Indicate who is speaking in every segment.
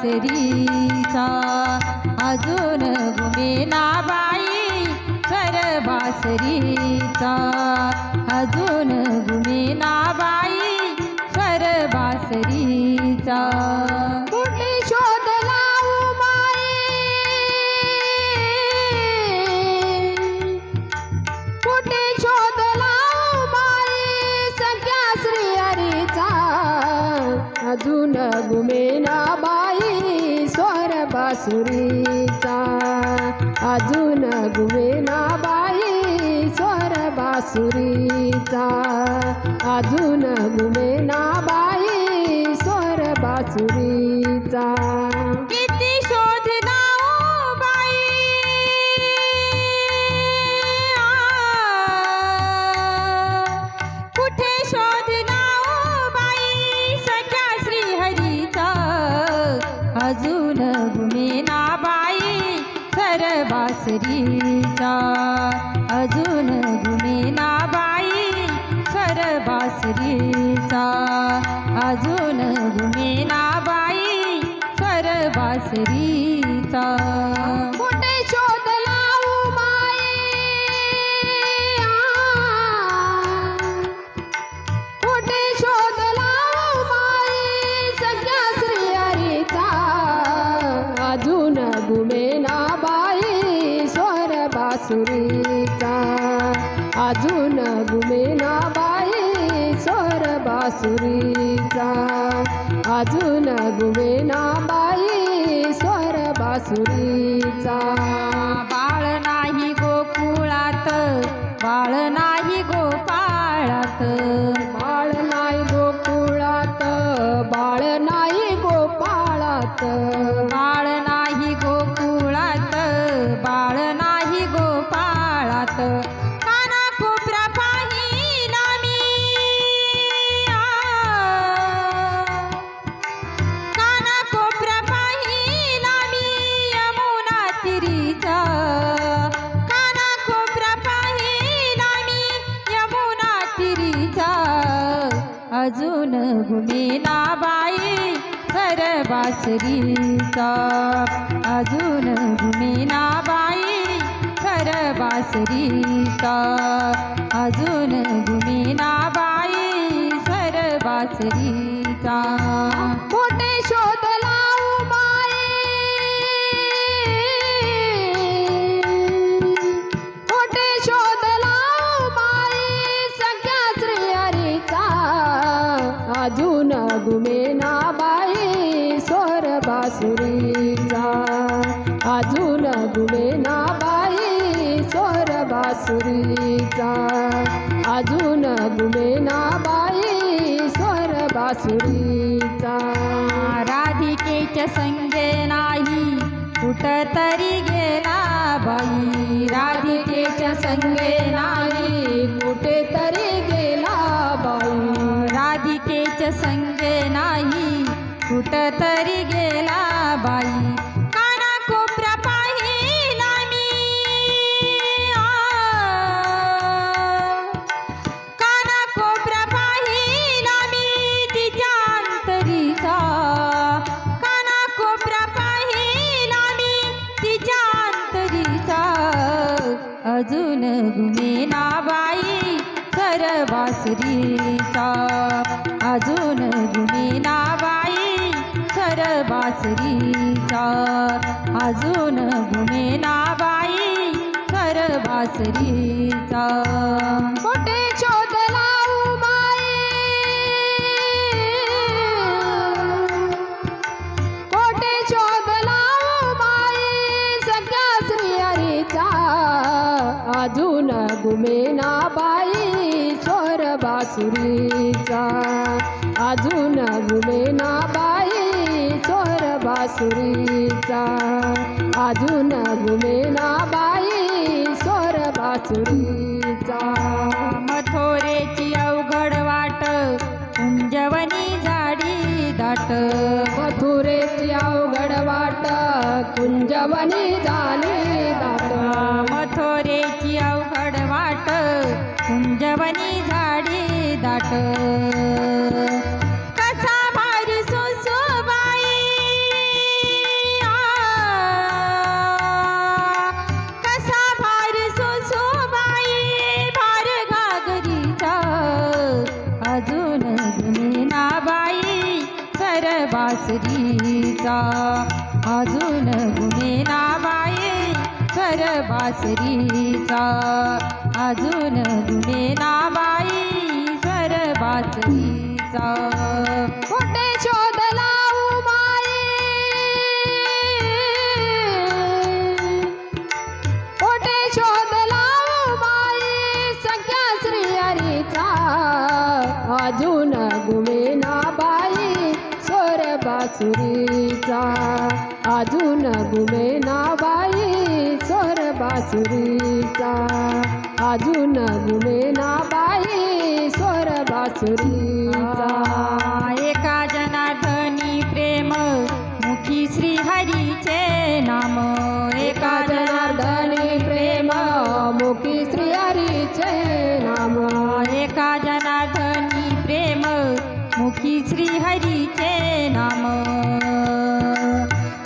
Speaker 1: बासरीचा अजून घुमेना बाई सर बासरीचा अजून घुमेना बाई कर बासरीचा
Speaker 2: कुठे शोध लावू माये. कुठे शोध लावू श्री अजून गुमे बासुरीचा अजून गुमेना बाई स्वर बासुरीचा अजून गुमेना बाई स्वर बासुरीचा
Speaker 1: बासरीचा अजून गुमेना बाई सर बासरीचा अजून गुमेना बाई सर बासरीचा
Speaker 2: अजून गुमेना बाई स्वर बासुरीचा. अजून
Speaker 1: घुमेना बाई बासरी बासरीचा अजून घुमेना बाई बासरी बासरीचा अजून बासुरीचा.
Speaker 2: अजून गुमेना बाई स्वर बासुरीचा. अजून गुमेना बाई स्वर बासुरीचा.
Speaker 1: राधिकेच्या संगे नाही कुठ तरी गेला बाई. राधिकेच्या संगे नाही
Speaker 2: कुठे
Speaker 1: कुठ तरी गेला बाई. काना कोपरा पाहिला मी. काना कोपरा पाहिला मी तिच्या अंतरीचा. काना कोपरा पाहिला मी तिच्या अंतरीचा. अजून गुमेना बाई सर बासरीचा. अजून बासरीचा अजून घुमेना बाई कर बासरीचा
Speaker 2: कुठे शोधला लावू माये कुठे शोध लावू माये श्री अजून गुमेना बाई स्वर बासुरीचा अजून गुमेना बाई बासुरीचा. अजून गुमेना बाई स्वर बासुरीचा.
Speaker 1: मथोरेची अवघड वाट कुंजवनी झाडी दाट.
Speaker 2: मथुरेची अवघड वाट कुंजवनी झाली
Speaker 1: बासरीचा. अजून गुमेना बाई स्वर बासरीचा. अजून गुमेना बाई स्वर बासरीचा.
Speaker 2: अजून गुमेना बाई स्वर बासुरीचा. अजून गुमेना बाई स्वर बासुरीचा.
Speaker 1: एका जनार्दनी प्रेम मुखी श्री हरीचे नाम.
Speaker 2: हरीचे नाम.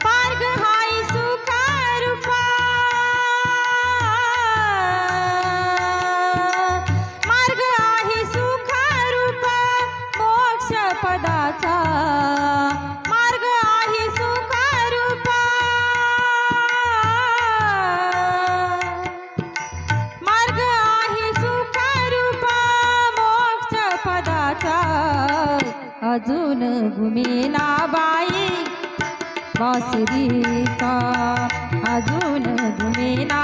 Speaker 1: मार्ग हाय सुखा मार्ग आहे सुखा मोक्ष पदाचा अजून घुमेना बाई. बासरीचा अजून घुमेना